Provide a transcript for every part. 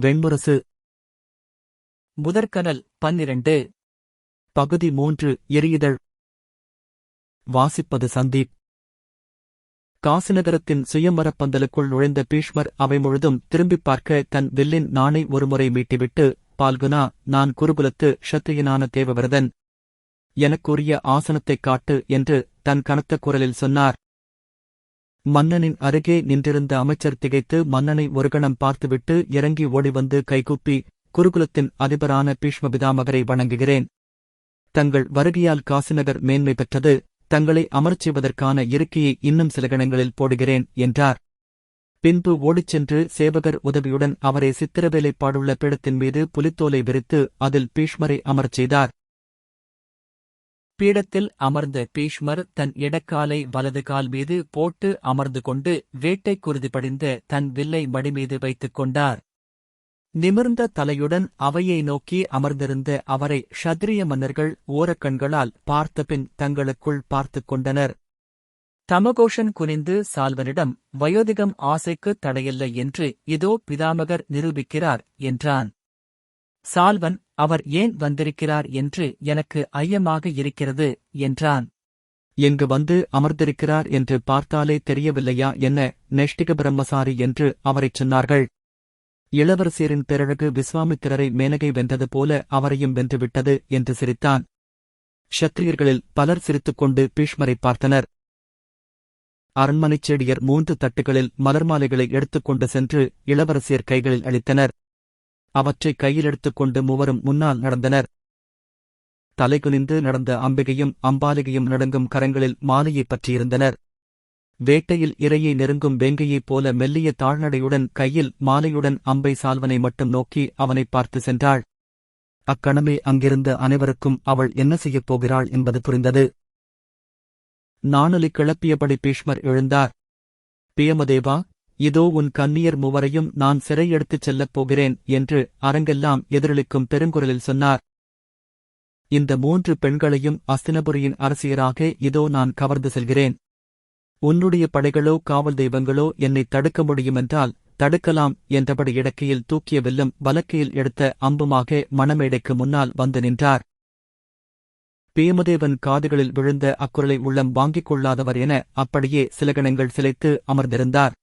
வெண்முரசு. முதற்கனல் பன்னிரண்டு. பகுதி மூன்று எரியுதழ் வாசிப்பது சந்தீப். காசிநகரத்தின் சுயமரப்பந்தலுக்குள் நுழைந்த பீஷ்மர் அவை முழுதும் திரும்பிப் பார்க்க தன் வில்லின் நாணை ஒருமுறை மீட்டிவிட்டு பால்குனா நான் குருகுலத்து ஷத்திரியனான தேவவிரதன் எனக்குரிய ஆசனத்தைக் காட்டு என்று தன் கனத்த குரலில் சொன்னார். மன்னனின் அருகே நின்றிருந்த அமைச்சர் திகைத்து மன்னனை ஒரு கணம் பார்த்துவிட்டு இறங்கி ஓடிவந்து கைகூப்பி குருகுலத்தின் அதிபரான பீஷ்ம பிதாமகரை வணங்குகிறேன். தங்கள் வருகையால் காசிநகர் மேன்மை பெற்றது. தங்களை அமரச் செய்வதற்கான இருக்கையை இன்னும் சில கணங்களில் போடுகிறேன் என்றார். பின்பு ஓடிச் சென்று சேவகர் உதவியுடன் அவரை சித்திரவேலைப்பாடுள்ள பீடத்தின் மீது புலித்தோலை விரித்து அதில் பீஷ்மரை அமரச் செய்தார். பீடத்தில் அமர்ந்த பீஷ்மர் தன் இடக்காலை வலது கால் மீது போட்டு அமர்ந்து கொண்டு வேட்டை குருதி படிந்த தன் வில்லை மடிமீது வைத்துக் கொண்டார். நிமிர்ந்த தலையுடன் அவையை நோக்கி அமர்ந்திருந்த அவரை ஷத்ரிய மன்னர்கள் ஓரக்கண்களால் பார்த்தபின் தங்களுக்குள் பார்த்துக் கொண்டனர். தமகோஷன் குனிந்து சால்வனிடம் வயோதிகம் ஆசைக்கு தடையில்லை என்று இதோ பிதாமகர் நிரூபிக்கிறார் என்றான். சால்வன் அவர் ஏன் வந்திருக்கிறார் என்று எனக்கு ஐயமாக இருக்கிறது என்றான். எங்கு வந்து அமர்ந்திருக்கிறார் என்று பார்த்தாலே தெரியவில்லையா என்ன நெஷ்டிக பிரம்மசாரி என்று அவரைச் சொன்னார்கள். இளவரசியரின் பேரழகு விஸ்வாமித்திரரை மேனகை வென்றது போல அவரையும் வென்றுவிட்டது என்று சிரித்தான். ஷத்திரியர்களில் பலர் சிரித்துக்கொண்டு பீஷ்மரை பார்த்தனர். அரண்மனைச் செடியர் மூன்று தட்டுகளில் மலர்மாலைகளை எடுத்துக்கொண்டு சென்று இளவரசியர் கைகளில் அளித்தனர். அவற்றை கையில் எடுத்துக்கொண்டு மூவரும் முன்னால் நடந்தனர். தலைகுனிந்து நடந்த அம்பிகையும் அம்பாலிகையும் நடுங்கும் கரங்களில் மாலையைப் பற்றியிருந்தனர். வேட்டையில் இரையை நெருங்கும் வேங்கையைப் போல மெல்லிய தாழ்நடையுடன் கையில் மாலையுடன் அம்பை சால்வனை மட்டும் நோக்கி அவனைப் பார்த்து சென்றாள். அக்கணமே அங்கிருந்த அனைவருக்கும் அவள் என்ன செய்யப் போகிறாள் என்பது புரிந்தது. நாணலி கிளப்பியபடி பீஷ்மர் எழுந்தார். பியமதேவா இதோ உன் கன்னியர் மூவரையும் நான் சிறை எடுத்துச் செல்லப் போகிறேன் என்று அரங்கெல்லாம் எதிரொலிக்கும் பெருங்குரலில் சொன்னார். இந்த மூன்று பெண்களையும் அஸ்தினபுரியின் அரசியராக இதோ நான் கவர்ந்து செல்கிறேன். உன்னுடைய படைகளோ காவல் தெய்வங்களோ என்னை தடுக்க முடியுமென்றால் தடுக்கலாம் என்றபடி இடக்கையில் தூக்கிய வில்லும் வலக்கையில் எடுத்த அம்புமாக மணமேடைக்கு முன்னால் வந்து நின்றார். பேமதேவன் காதுகளில் விழுந்த அக்குரலை உள்ளம் வாங்கிக் கொள்ளாதவர் என அப்படியே சிலகணங்கள் சிலைத்து அமர்ந்திருந்தார்.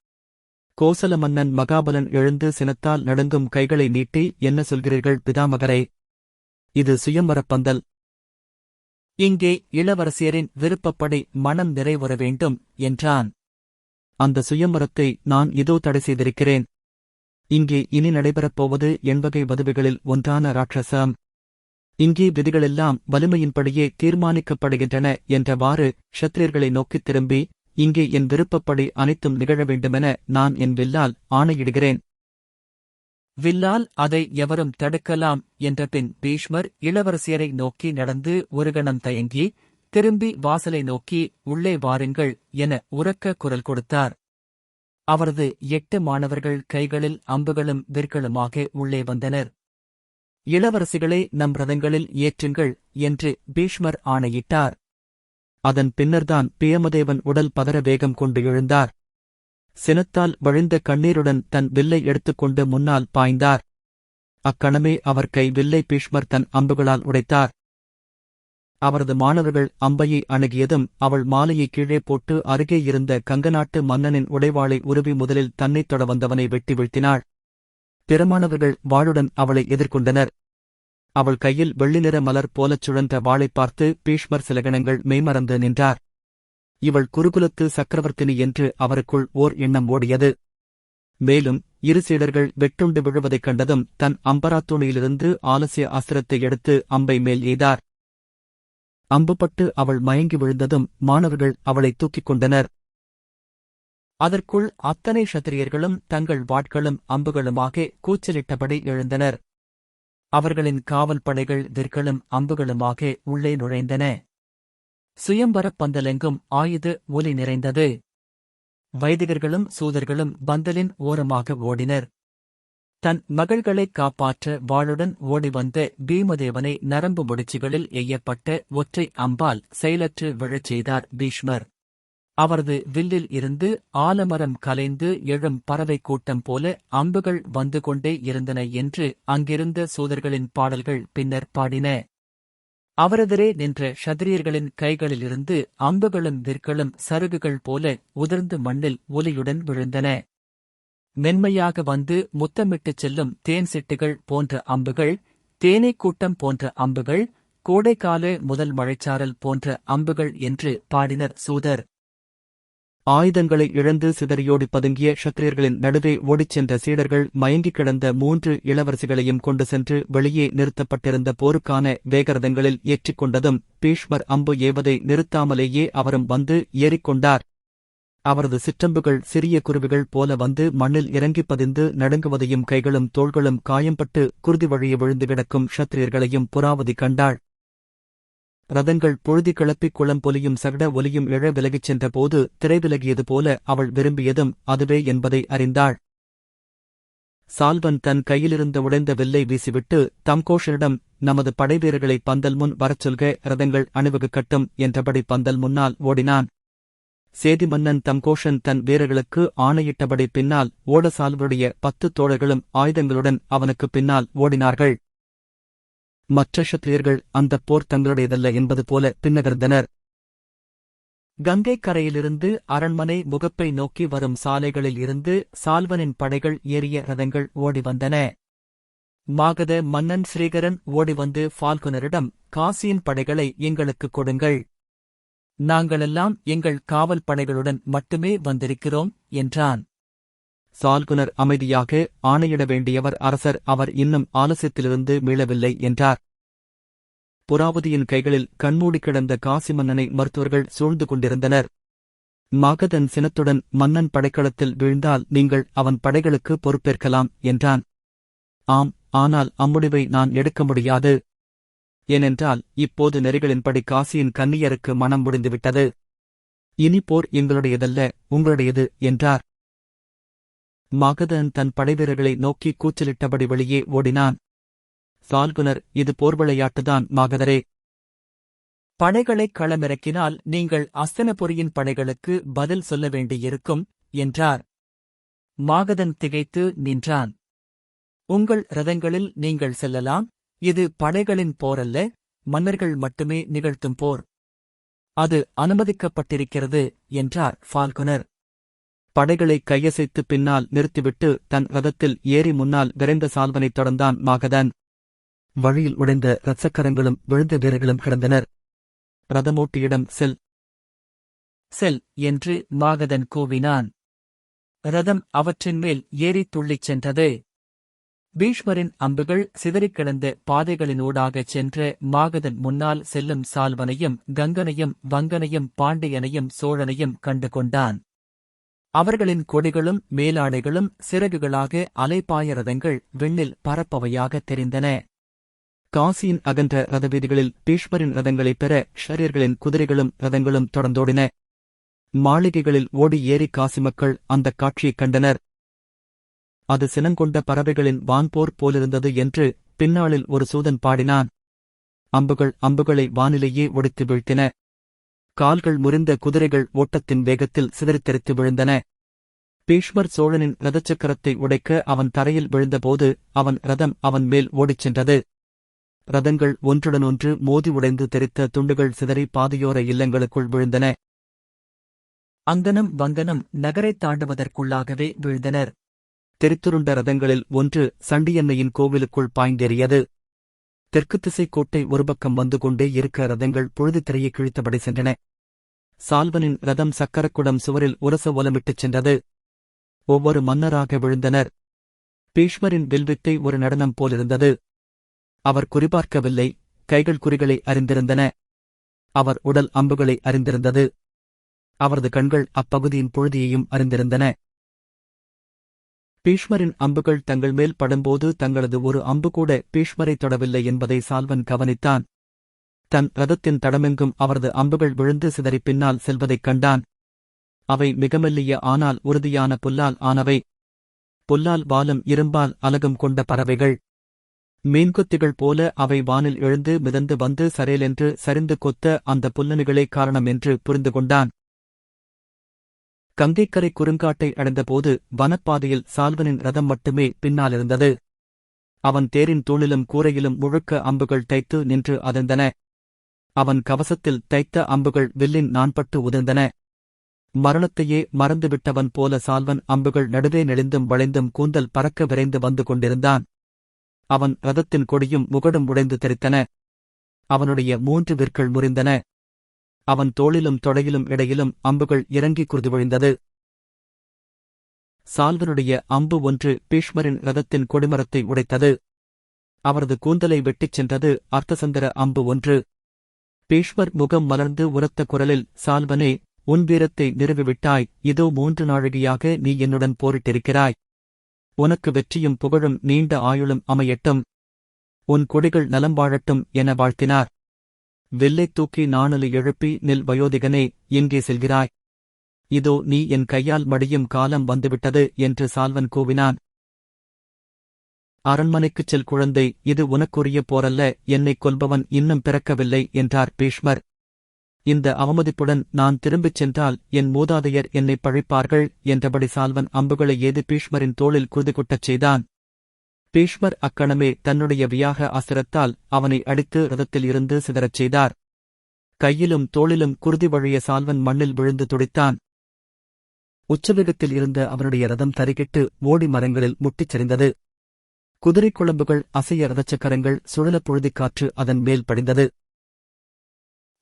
கோசல மன்னன் மகாபலன் எழுந்து சினத்தால் நடுங்கும் கைகளை நீட்டி என்ன சொல்கிறீர்கள் பிதாமகரே? இது சுயம்பரப்பந்தல் இங்கே இளவரசியரின் விருப்பப்படி மனம் நிறைவுற வேண்டும் என்றான். அந்த சுயம்பரத்தை நான் இதோ தடை செய்திருக்கிறேன். இங்கே இனி நடைபெறப் போவது எண்வகை வதுவுகளில் ஒன்றான ராட்சசம். இங்கே விதிகளெல்லாம் வலிமையின்படியே தீர்மானிக்கப்படுகின்றன என்றவாறு ஷத்திரியர்களை நோக்கித் திரும்பி இங்கே என் விருப்பப்படி அனைத்தும் நிகழ வேண்டுமென நான் என் வில்லால் ஆணையிடுகிறேன். வில்லால் அதை எவரும் தடுக்கலாம் என்ற பின் பீஷ்மர் இளவரசியரை நோக்கி நடந்து ஒரு கணம் தயங்கி திரும்பி வாசலை நோக்கி உள்ளே வாருங்கள் என உரக்க குரல் கொடுத்தார். அவரது எட்டு மாணவர்கள் கைகளில் அம்புகளும் விற்களுமாக உள்ளே வந்தனர். இளவரசிகளை நம் ரதங்களில் ஏற்றுங்கள் என்று பீஷ்மர் ஆணையிட்டார். அதன் பின்னர்தான் பியமதேவன் உடல் பதற வேகம் கொண்டு எழுந்தார். சினத்தால் வழிந்த கண்ணீருடன் தன் வில்லை எடுத்துக்கொண்டு முன்னால் பாய்ந்தார். அக்கணமே அவர் கை வில்லை பீஷ்மர் தன் அம்புகளால் உடைத்தார். அவரது மாணவர்கள் அம்பையை அணுகியதும் அவள் மாலையை கீழே போட்டு அருகே இருந்த கங்கநாட்டு மன்னனின் உடைவாளை உருவி முதலில் தன்னைத் தொட வந்தவனை வெட்டி வீழ்த்தினாள். திறமானவர்கள் வாளுடன் அவளை எதிர்கொண்டனர். அவள் கையில் வெள்ளி நிற மலர் போலச் சுழன்ற வாளைப் பார்த்து பீஷ்மர் சிலகணங்கள் மெய்மறந்து நின்றார். இவள் குருகுலத்து சக்கரவர்த்தினி என்று அவருக்குள் ஓர் எண்ணம் ஓடியது. மேலும் இரு சீடர்கள் வெட்டுண்டு விழுவதைக் கண்டதும் தன் அம்பராத்தூணியிலிருந்து ஆலசிய அஸ்திரத்தை எடுத்து அம்பை மேல் எய்தார். அம்புபட்டு அவள் மயங்கி விழுந்ததும் மாணவர்கள் அவளை தூக்கிக் கொண்டனர். அதற்குள் அத்தனை ஷத்திரியர்களும் தங்கள் வாட்களும் அம்புகளுமாக கூச்சலிட்டபடி எழுந்தனர். அவர்களின் காவல் படைகள் விற்களும் அம்புகளுமாக உள்ளே நுழைந்தன. சுயம்பரப் பந்தலெங்கும் ஆயுத ஒலி நிறைந்தது. வைதிகர்களும் சூதர்களும் பந்தலின் ஓரமாக ஓடினர். தன் மகள்களைக் காப்பாற்ற வாளுடன் ஓடிவந்த பீமதேவனை நரம்பு முடிச்சுகளில் எய்யப்பட்ட ஒற்றை அம்பால் செயலற்று விழச் செய்தார் பீஷ்மர். அவரது வில்லில் இருந்து ஆலமரம் கலைந்து எழும் பறவை கூட்டம் போல அம்புகள் வந்து கொண்டே இருந்தன என்று அங்கிருந்த சூதர்களின் பாடல்கள் பின்னர் பாடின. அவரெதிரே நின்ற ஷத்திரியர்களின் கைகளிலிருந்து அம்புகளும் விற்களும் சருகுகள் போல உதிர்ந்து மண்ணில் ஒலியுடன் விழுந்தன. மென்மையாக வந்து முத்தமிட்டுச் செல்லும் தேன் சிட்டுகள் போன்ற அம்புகள் தேனீ கூட்டம் போன்ற அம்புகள் கோடைக்கால முதல் மழைச்சாரல் போன்ற அம்புகள் என்று பாடினர் சூதர். ஆயுதங்களை இழந்து சிதறியோடி பதுங்கிய சத்திரியர்களின் நடுவே ஓடிச் சென்ற சீடர்கள் மயங்கிக் கிடந்த மூன்று இளவரசிகளையும் கொண்டு சென்று வெளியே நிறுத்தப்பட்டிருந்த போருக்கான வேகரதங்களில் ஏற்றிக் கொண்டதும் பீஷ்மர் அம்பு ஏவதை நிறுத்தாமலேயே அவரும் வந்து ஏறிக்கொண்டார் அவரது சிற்றம்புகள் சிறிய குருவிகள் போல வந்து மண்ணில் இறங்கிப் பதிந்து நடுங்குவதையும் கைகளும் தோள்களும் காயம்பட்டு குருதி வழிய விழுந்து கிடக்கும் சத்திரியர்களையும் புறாவதி கண்டாள். ரதங்கள் பொழுதி கிளப்பிக் குளம் பொலியும் சகட ஒலியும் இழ விலகிச் சென்றபோது திரைவிலகியது போல அவள் விரும்பியதும் அதுவே என்பதை அறிந்தாள். சால்வன் தன் கையிலிருந்த உடைந்த வில்லை வீசிவிட்டு தம்கோஷனிடம் நமது படைவீரர்களை பந்தல் முன் வரச் சொல்க ரதங்கள் அணிவகுக்கட்டும் என்றபடி பந்தல் முன்னால் ஓடினான். சேதி மன்னன் தம்கோஷன் தன் வீரர்களுக்கு ஆணையிட்டபடி பின்னால் ஓட சால்வருடைய பத்து தோழர்களும் ஆயுதங்களுடன் அவனுக்கு பின்னால் ஓடினார்கள். மற்ற ஷத்திரியர்கள் அந்தப் போர் தங்களுடையதல்ல என்பது போல பின்னகர்ந்தனர். கங்கை கரையிலிருந்து அரண்மனை முகப்பை நோக்கி வரும் சாலைகளில் இருந்து சால்வனின் படைகள் ஏறிய ரதங்கள் ஓடி வந்தன. மாகத மன்னன் ஸ்ரீகரன் ஓடி வந்து ஃபால்குனரிடம் காசியின் படைகளை எங்களுக்குக் கொடுங்கள். நாங்களெல்லாம் எங்கள் காவல் படைகளுடன் மட்டுமே வந்திருக்கிறோம் என்றான். சால்குனர் அமைதியாக ஆணையிட வேண்டியவர் அரசர் அவர் இன்னும் ஆலசியத்திலிருந்து மீளவில்லை என்றார். புறாவதியின் கைகளில் கண்மூடி கிடந்த காசி மன்னனை மருத்துவர்கள் சூழ்ந்து கொண்டிருந்தனர். மகதன் சினத்துடன் மன்னன் படைக்களத்தில் வீழ்ந்தால் நீங்கள் அவன் படைகளுக்கு பொறுப்பேற்கலாம் என்றான். ஆம் ஆனால் அம்முடிவை நான் எடுக்க முடியாது. ஏனென்றால் இப்போது நெறிகளின்படி காசியின் கன்னியருக்கு மனம் முடிந்துவிட்டது. இனி போர் எங்களுடையதல்ல உங்களுடையது என்றார். மகதன் தன் படைவீரர்களை நோக்கி கூச்சலிட்டபடி வெளியே ஓடினான். சால்குனர் இது போர் விளையாட்டுதான் மாகதரே. படைகளைக் களமிறக்கினால் நீங்கள் அஸ்தனபுரியின் படைகளுக்கு பதில் சொல்ல வேண்டியிருக்கும் என்றார். மாகதன் திகைத்து நின்றான். உங்கள் ரதங்களில் நீங்கள் செல்லலாம் இது படைகளின் போரல்ல மன்னர்கள் மட்டுமே நிகழ்த்தும் போர். அது அனுமதிக்கப்பட்டிருக்கிறது என்றார் ஃபால்குனர் படைகளை கையசைத்து பின்னால் நிறுத்திவிட்டு தன் ரதத்தில் ஏறி முன்னால் விரைந்த சால்வனைத் தொடர்ந்தான் மாகதன். வழியில் உடைந்த இரத்தக்கரங்களும் விழுந்த வீரர்களும் கிடந்தனர். ரதமோட்டியிடம் செல். செல் என்று மாகதன் கூவினான். ரதம் அவற்றின் மேல் ஏறித் துள்ளிச் சென்றது. பீஷ்மரின் அம்புகள் சிதறிக் கிடந்த பாதைகளினூடாகச் சென்ற மாகதன் முன்னால் செல்லும் சால்வனையும் கங்கனையும் வங்கனையும் பாண்டியனையும் சோழனையும் கண்டு கொண்டான். அவர்களின் கொடிகளும் மேலாடைகளும் சிறகுகளாக அலைபாய ரதங்கள் விண்ணில் பரப்பவையாக தெரிந்தன. காசியின் அகன்ற ரதவீதிகளில் பீஷ்மரின் ரதங்களைப் பெற ஷரியர்களின் குதிரைகளும் ரதங்களும் தொடர்ந்தோடின. மாளிகைகளில் ஓடி ஏறி காசி மக்கள் அந்தக் காட்சியைக் கண்டனர். அது சினங்கொண்ட பறவைகளின் வான்போர் போலிருந்தது என்று பின்னாளில் ஒரு சூதன் பாடினான். அம்புகள் அம்புகளை வானிலேயே ஒடித்து வீழ்த்தின. கால்கள் முறிந்த குதிரைகள் ஓட்டத்தின் வேகத்தில் சிதறித்தெறித்து விழுந்தன. பீஷ்மர் சோழனின் ரதச்சக்கரத்தை உடைக்க அவன் தரையில் விழுந்தபோது அவன் ரதம் அவன் மேல் ஓடிச் சென்றது. ரதங்கள் ஒன்றுடனொன்று மோதி உடைந்து தெரித்த துண்டுகள் சிதறி பாதையோர இல்லங்களுக்குள் விழுந்தன. அங்கனம் வங்கனம் நகரைத் தாண்டுவதற்குள்ளாகவே விழுந்தனர். தெரித்துருண்ட ரதங்களில் ஒன்று சண்டியன்னையின் கோவிலுக்குள் பாய்ந்தேறியது. தெற்கு திசை கோட்டை ஒரு பக்கம் வந்து கொண்டே இருக்க ரதங்கள் பொழுது திரையை கிழித்தபடி சென்றன. சால்வனின் ரதம் சக்கரக்குடம் சுவரில் உரச ஒலமிட்டுச் சென்றது. ஒவ்வொரு மன்னராக விழுந்தனர். பீஷ்மரின் வில்வித்தை ஒரு நடனம் போலிருந்தது. அவர் குறிபார்க்கவில்லை கைகள் குறிகளை அறிந்திருந்தன. அவர் உடல் அம்புகளை அறிந்திருந்தது. அவரது கண்கள் அப்பகுதியின் பொழுதியையும் அறிந்திருந்தன. பீஷ்மரின் அம்புகள் தங்கள் மேல் படும்போது தங்களது ஒரு அம்பு கூட பீஷ்மரை தொடவில்லை என்பதை சால்வன் கவனித்தான். தன் ரதத்தின் தடமெங்கும் அவரது அம்புகள் விழுந்து சிதறி பின்னால் செல்வதைக் கண்டான். அவை மிக மெல்லிய ஆனால் உறுதியான புல்லால் ஆனவை. புல்லால் வாலும் இரும்பால் அலகும் கொண்ட பறவைகள். மீன்கொத்திகள் போல அவை வானில் எழுந்து மிதந்து வந்து சரேலென்று சரிந்து கொத்த அந்த புல்லணிகளே காரணம் என்று புரிந்து கொண்டான். கங்கைக்கரை குறுங்காட்டை அடைந்தபோது வனப்பாதையில் சால்வனின் ரதம் மட்டுமே பின்னாலிருந்தது. அவன் தேரின் தூணிலும் கூரையிலும் முழுக்க அம்புகள் தைத்து நின்று அதிர்ந்தன அவன் கவசத்தில் தைத்த அம்புகள் வில்லின் நான்பட்டு உதிர்ந்தன. மரணத்தையே மறந்துவிட்டவன் போல சால்வன் அம்புகள் நடுவே நெளிந்தும் வளைந்தும் கூந்தல் பறக்க விரைந்து வந்து கொண்டிருந்தான். அவன் ரதத்தின் கொடியும் முகடும் உடைந்து தெரித்தன அவனுடைய மூன்று விற்கள் முறிந்தன. அவன் தோளிலும் தொடையிலும் இடையிலும் அம்புகள் இறங்கி குருதி விழுந்தது. சால்வனுடைய அம்பு ஒன்று பீஷ்மரின் ரதத்தின் கொடிமரத்தை உடைத்தது. அவரது கூந்தலை வெட்டிச் சென்றது அர்த்தசந்திர அம்பு ஒன்று. பீஷ்மர் முகம் மலர்ந்து உரத்த குரலில் சால்வனே உன் வீரத்தை நிறுவிவிட்டாய். இதோ மூன்று நாழிகையாக நீ என்னுடன் போரிட்டிருக்கிறாய். உனக்கு வெற்றியும் புகழும் நீண்ட ஆயுளும் அமையட்டும். உன் கொடிகள் நலம் வாழட்டும் என வாழ்த்தினார். வில்லை தூக்கி நாணலு எழுப்பி நில் வயோதிகனே எங்கே செல்கிறாய்? இதோ நீ என் கையால் மடியும் காலம் வந்துவிட்டது என்று சால்வன் கூவினான். அரண்மனைக்குச் செல் குழந்தை இது உனக்குரிய போரல்ல என்னைக் கொல்பவன் இன்னும் பிறக்கவில்லை என்றார் பீஷ்மர். இந்த அவமதிப்புடன் நான் திரும்பிச் சென்றால் என் மூதாதையர் என்னை பழிப்பார்கள் என்றபடி சால்வன் அம்புகளை ஏது பீஷ்மரின் தோளில் குருதிகுட்டச் செய்தான். பீஷ்மர் அக்கணமே தன்னுடைய வியாக அசுரத்தால் அவனை அடித்து ரதத்தில் இருந்து சிதறச் செய்தார். கையிலும் தோளிலும் குருதி வழிய சால்வன் மண்ணில் விழுந்து துடித்தான். உச்சவேகத்தில் இருந்த அவனுடைய ரதம் தருகிட்டு ஓடி மரங்களில் முட்டிச் சரிந்தது. குதிரைக் குழம்புகள் அசைய ரதச்சக்கரங்கள் சுழலப் புழுதிக்காற்று அதன் மேல் படிந்தது.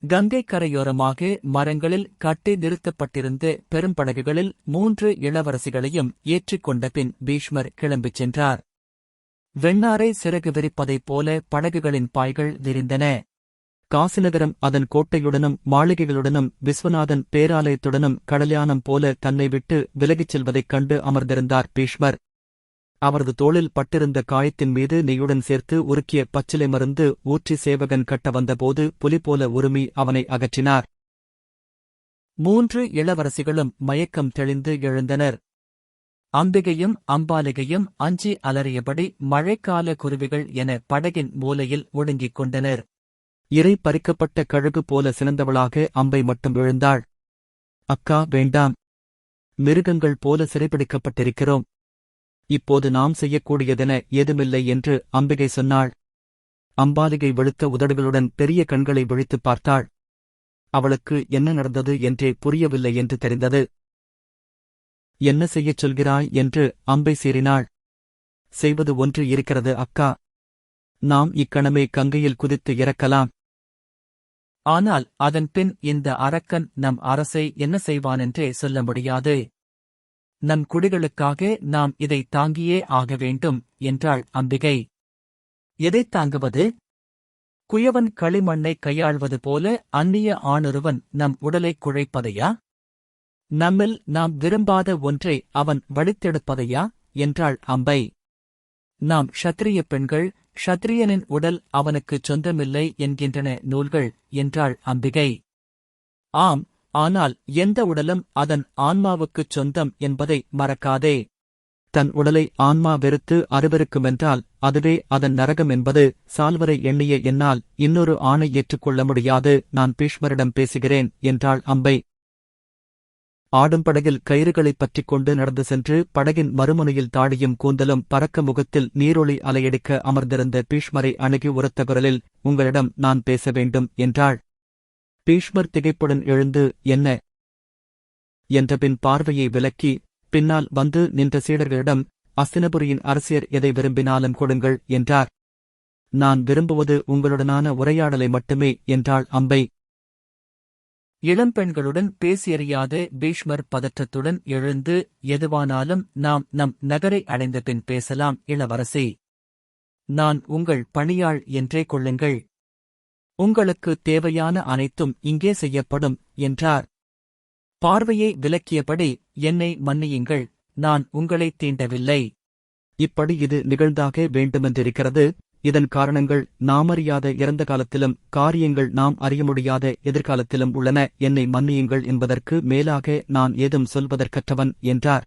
கங்கை கரையோரமாக மரங்களில் கட்டி நிறுத்தப்பட்டிருந்த பெரும்படகுகளில் மூன்று இளவரசிகளையும் ஏற்றிக்கொண்ட பின் பீஷ்மர் கிளம்பிச் சென்றார். வெண்ணாரை சிறகு விரிப்பதைப் போல படகுகளின் பாய்கள் விரிந்தன. காசிநகரம் அதன் கோட்டையுடனும் மாளிகைகளுடனும் விஸ்வநாதன் பேராலயத்துடனும் கடலியானம் போல தன்னை விட்டு விலகிச் செல்வதைக் கண்டு அமர்ந்திருந்தார் பீஷ்மர். அவரது தோளில் பட்டிருந்த காயத்தின் மீது நெய்யுடன் சேர்த்து உருக்கிய பச்சிலை மருந்து ஊற்றி சேவகன் கட்ட வந்தபோது புலி போல உருமி அவனை அகற்றினார். மூன்று இளவரசிகளும் மயக்கம் தெளிந்து எழுந்தனர். அம்பிகையும் அம்பாலிகையும் அஞ்சி அலறியபடி மழைக்கால குருவிகள் என படகின் மூலையில் ஒடுங்கிக் கொண்டனர். இறை பறிக்கப்பட்ட கழுகு போல சினந்தவளாக அம்பை மட்டும் விழுந்தாள். அக்கா வேண்டாம். மிருகங்கள் போல சிறைபிடிக்கப்பட்டிருக்கிறோம். இப்போது நாம் செய்யக்கூடியதென ஏதுமில்லை என்று அம்பிகை சொன்னாள். அம்பாலிகை வெளுத்த உதடுகளுடன் பெரிய கண்களை விழித்துப் பார்த்தாள். அவளுக்கு என்ன நடந்தது என்றே புரியவில்லை என்று தெரிந்தது. என்ன செய்யச் சொல்கிறாய் என்று அம்பை சீறினாள். செய்வது ஒன்று இருக்கிறது அக்கா. நாம் இக்கணமே கங்கையில் குதித்து இறக்கலாம். ஆனால் அதன் பின் இந்த அரக்கன் நம் அரசை என்ன செய்வானென்றே சொல்ல முடியாது. நம் குடிகளுக்காக நாம் இதை தாங்கியே ஆக வேண்டும் என்றாள் அம்பிகை. எதைத் தாங்குவது? குயவன் களிமண்ணை கையாள்வது போல அந்நிய ஆணொருவன் நம் உடலைக் குழைப்பதையா? நம்மில் நாம் விரும்பாத ஒன்றை அவன் வழித்தெடுப்பதையா? என்றாள் அம்பை. நாம் ஷத்திரிய பெண்கள் ஷத்திரியனின் உடல் அவனுக்குச் சொந்தமில்லை என்கின்றன நூல்கள் என்றாள் அம்பிகை. ஆம் ஆனால் எந்த உடலும் அதன் ஆன்மாவுக்குச் சொந்தம் என்பதை மறக்காதே. தன் உடலை ஆன்மா வெறுத்து அருவருக்குமென்றால் அதுவே அதன் நரகம் என்பது சால்வரை எண்ணிய என்னால் இன்னொரு ஆணை ஏற்றுக்கொள்ள முடியாது நான் பீஷ்மரிடம் பேசுகிறேன் என்றாள் அம்பை. ஆடும் படகில் கயிறுகளைப் பற்றிக் கொண்டு நடந்து சென்று படகின் மறுமுனையில் தாடியும் கூந்தலும் பறக்க முகத்தில் நீரொளி அலையடிக்க அமர்ந்திருந்த பீஷ்மரை அணுகி உரத்த குரலில் உங்களிடம் நான் பேச வேண்டும் என்றாள். பீஷ்மர் திகைப்புடன் எழுந்து என்ன என்றபின் பார்வையை விலக்கி பின்னால் வந்து நின்ற சீடர்களிடம் அஸ்தினபுரியின் அரசியர் எதை விரும்பினாலும் கொடுங்கள் என்றார். நான் விரும்புவது உங்களுடனான உரையாடலை மட்டுமே என்றாள் அம்பை. இளம்பெண்களுடன் பேசியறியாத பீஷ்மர் பதற்றத்துடன் எழுந்து எதுவானாலும் நாம் நம் நகரை அடைந்த பின் பேசலாம் இளவரசி. நான் உங்கள் பணியாள் என்றே கொள்ளுங்கள். உங்களுக்கு தேவையான அனைத்தும் இங்கே செய்யப்படும் என்றார். பார்வையை விலக்கியபடி என்னை மன்னியுங்கள் நான் உங்களைத் தீண்டவில்லை. இப்படி இது நிகழ்ந்தாக வேண்டுமென்றிருக்கிறது. இதன் காரணங்கள் நாமறியாத இறந்த காலத்திலும் காரியங்கள் நாம் அறிய முடியாத எதிர்காலத்திலும் உள்ளன. என்னை மன்னியுங்கள் என்பதற்கு மேலாக நான் ஏதும் சொல்வதற்கற்றவன் என்றார்.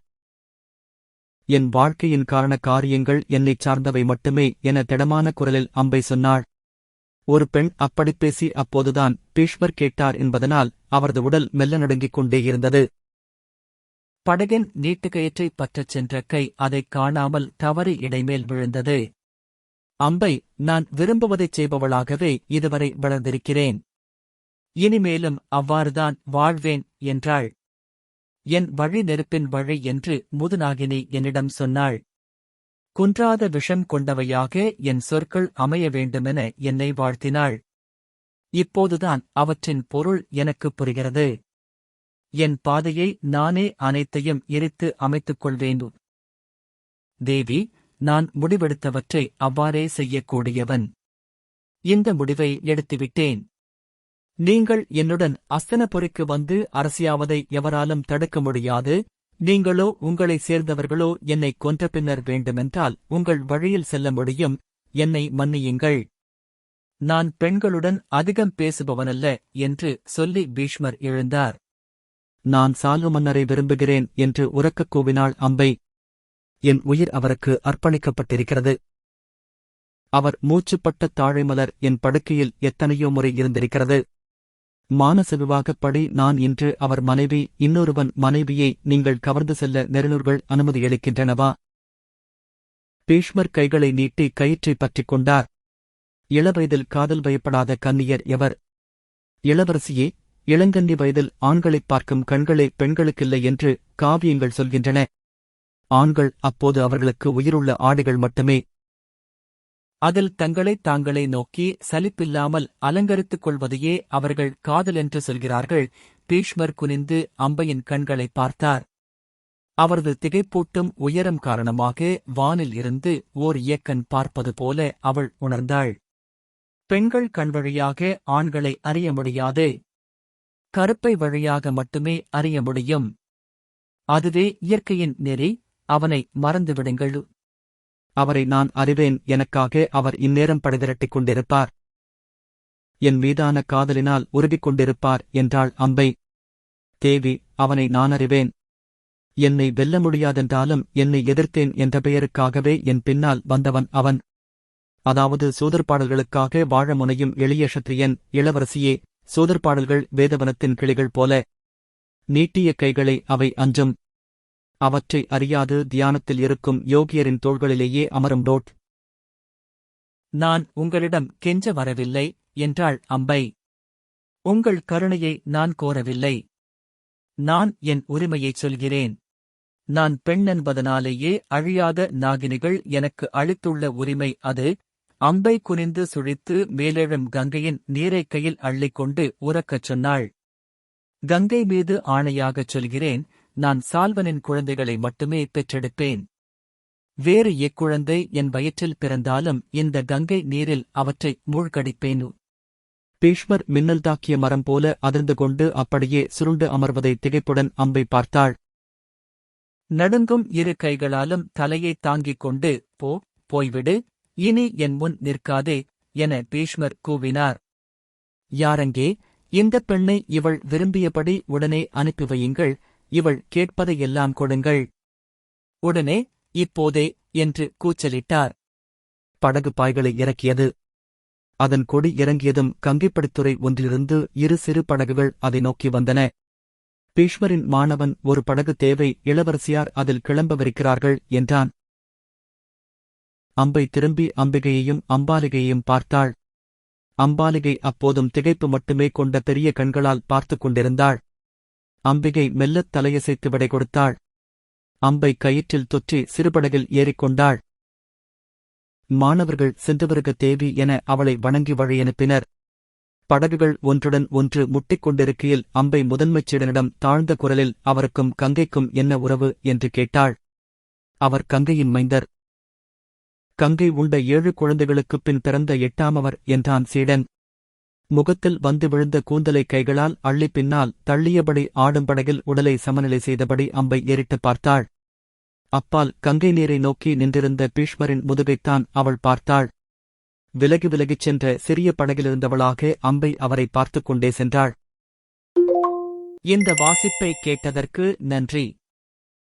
என் வாழ்க்கையின் காரண காரியங்கள் என்னைச் சார்ந்தவை மட்டுமே என திடமான குரலில் அம்பை சொன்னாள். ஒரு பெண் அப்படிப் பேசி அப்போதுதான் பீஷ்மர் கேட்டார் என்பதனால் அவரது உடல் மெல்ல நடுங்கிக் கொண்டே இருந்தது. படகின் நீட்டுக்கயிற்றை பற்றச் சென்ற கை அதைக் காணாமல் தவறி இடைமேல் விழுந்தது. அம்பை நான் விரும்புவதைச் செய்பவளாகவே இதுவரை வளர்ந்திருக்கிறேன். இனிமேலும் அவ்வாறுதான் வாழ்வேன் என்றாள். என் வழி நெருப்பின் வழி என்று முதுநாகினி என்னிடம் சொன்னாள். குன்றாத விஷம் கொண்டவையாக என் சொற்கள் அமைய வேண்டுமென என்னை வாழ்த்தினாள். இப்போதுதான் அவற்றின் பொருள் எனக்குப் புரிகிறது. என் பாதையை நானே அனைத்தையும் எரித்து அமைத்துக் கொள்வேன். தேவி நான் முடிவெடுத்தவற்றை அவ்வாறே செய்யக்கூடியவன். இந்த முடிவை எடுத்துவிட்டேன். நீங்கள் என்னுடன் அஸ்தனபுரிக்கு வந்து அரசியாவதை எவராலும் தடுக்க முடியாது. நீங்களோ உங்களை சேர்ந்தவர்களோ என்னை கொன்ற பின்னர் வேண்டுமென்றால் உங்கள் வழியில் செல்ல முடியும். என்னை மன்னியுங்கள். நான் பெண்களுடன் அதிகம் பேசுபவனல்ல என்று சொல்லி பீஷ்மர் எழுந்தார். நான் சாலுமன்னரை விரும்புகிறேன் என்று உரக்கக் கூவினாள் அம்பை. என் உயிர் அவருக்கு அர்ப்பணிக்கப்பட்டிருக்கிறது. அவர் மூச்சுப்பட்ட தாழைமலர் என் படுக்கையில் எத்தனையோ முறை இருந்திருக்கிறது. மானசெவிவாகப்படி நான் இன்று அவர் மனைவி இன்னொருவன் மனைவியை நீங்கள் கவர்ந்து செல்ல நெருநூர்கள் அனுமதியளிக்கின்றனவா பீஷ்மர் கைகளை நீட்டி கயிற்றைப் பற்றிக் கொண்டார். இளவயதில் காதல் பயப்படாத கன்னியர் எவர்? இளவரசியே இளங்கன்னி வயதில் ஆண்களைப் பார்க்கும் கண்களே பெண்களுக்கில்லை என்று காவியங்கள் சொல்கின்றன. ஆண்கள் அப்போது அவர்களுக்கு உயிருள்ள ஆடைகள் மட்டுமே. அதில் தங்களைத் தாங்களே நோக்கி சலிப்பில்லாமல் அலங்கரித்துக் கொள்வதையே அவர்கள் காதல் என்று சொல்கிறார்கள். பீஷ்மர் குனிந்து அம்பையின் கண்களைப் பார்த்தார். அவரது திகைப்பூட்டும் உயரம் காரணமாக வானில் இருந்து ஓர் இயக்கன் பார்ப்பது போல அவள் உணர்ந்தாள். பெண்கள் கண் வழியாக ஆண்களை அறிய முடியாது. கருப்பை வழியாக மட்டுமே அறிய முடியும். அதுவே இயற்கையின் நெறி அவனை மறந்துவிடுங்கள். அவரை நான் அறிவேன் எனக்காக அவர் இந்நேரம் படைதிரட்டிக் கொண்டிருப்பார் என் மீதான காதலினால் உருகிக் கொண்டிருப்பார் என்றாள் அம்பை. தேவி அவனை நான் அறிவேன். என்னை வெல்ல முடியாதென்றாலும் என்னை எதிர்த்தேன் என்ற பெயருக்காகவே என் பின்னால் வந்தவன் அவன். அதாவது சூதர்பாடல்களுக்காக வாழ முனையும் எளிய சத்திரியன் இளவரசியே சூதர்பாடல்கள் வேதவனத்தின் கிளிகள் போல. நீட்டிய கைகளை அவை அஞ்சும். அவற்றை அறியாது தியானத்தில் இருக்கும் யோகியரின் தோள்களிலேயே அமரும் டோட். நான் உங்களிடம் கெஞ்ச வரவில்லை என்றாள் அம்பை. உங்கள் கருணையை நான் கோரவில்லை. நான் என் உரிமையைச் சொல்கிறேன். நான் பெண் என்பதனாலேயே அழியாத நாகினிகள் எனக்கு அளித்துள்ள உரிமை அது. அம்பை குனிந்து சுழித்து மேலெழும் கங்கையின் நீரைக் கையில் அள்ளிக்கொண்டு உறக்கச் சொன்னாள். கங்கை மீது ஆணையாகச் சொல்கிறேன் நான் சால்வனின் குழந்தைகளை மட்டுமே பெற்றெடுப்பேன். வேறு எக்குழந்தை என் வயிற்றில் பிறந்தாலும் இந்த கங்கை நீரில் அவற்றை மூழ்கடிப்பேன். பீஷ்மர் மின்னல் தாக்கிய மரம் போல அதிர்ந்து கொண்டு அப்படியே சுருண்டு அமர்வதை திகைப்புடன் அம்பை பார்த்தாள். நடுங்கும் இரு கைகளாலும் தலையை தாங்கிக் கொண்டு போ போய்விடு இனி என் முன் நிற்காதே என பீஷ்மர் கூவினார். யாரங்கே இந்தப் பெண்ணை இவள் விரும்பியபடி உடனே அனுப்பி வையுங்கள் இவள் கேட்பதையெல்லாம் கொடுங்கள். உடனே இப்போதே என்று கூச்சலிட்டார். படகு பாய்களை இறக்கியது. அதன் கொடி இறங்கியதும் கங்கிப்படித்துறை ஒன்றிலிருந்து இரு சிறு படகுகள் அதை நோக்கி வந்தன. பீஷ்மரின் மாணவன் ஒரு படகு தேவை இளவரசியார் அதில் கிளம்பவிருக்கிறார்கள் என்றான். அம்பை திரும்பி அம்பிகையையும் அம்பாலிகையையும் பார்த்தாள். அம்பாலிகை அப்போதும் திகைப்பு மட்டுமே கொண்ட பெரிய கண்களால் பார்த்துக் கொண்டிருந்தாள். அம்பிகை மெல்லத் தலையசைத்து விடை கொடுத்தாள். அம்பை கயிற்றில் தொற்றி சிறுபடகில் ஏறிக்கொண்டாள். மாணவர்கள் சென்றுவருக தேவி என அவளை வணங்கி வழியனுப்பினர் படகுகள் ஒன்றுடன் ஒன்று முட்டிக் கொண்டிருக்கையில் அம்பை முதன்மைச் சீடனிடம் தாழ்ந்த குரலில் அவருக்கும் கங்கைக்கும் என்ன உறவு? என்று கேட்டாள். அவர் கங்கையின் மைந்தர். கங்கை உண்ட ஏழு குழந்தைகளுக்குப் பின் பிறந்த எட்டாமவர் என்றான் சீடன். முகத்தில் வந்து விழுந்த கூந்தலை கைகளால் அள்ளி பின்னால் தள்ளியபடி ஆடும் படகில் உடலை சமநிலை செய்தபடி அம்பை ஏறிட்டுப் பார்த்தாள். அப்பால் கங்கை நீரை நோக்கி நின்றிருந்த பீஷ்மரின் முதுகைத்தான் அவள் பார்த்தாள். விலகி விலகிச் சென்ற சிறிய படகிலிருந்தவளாக அம்பை அவரை பார்த்துக் கொண்டே சென்றாள். இந்த வாசிப்பை கேட்டதற்கு நன்றி.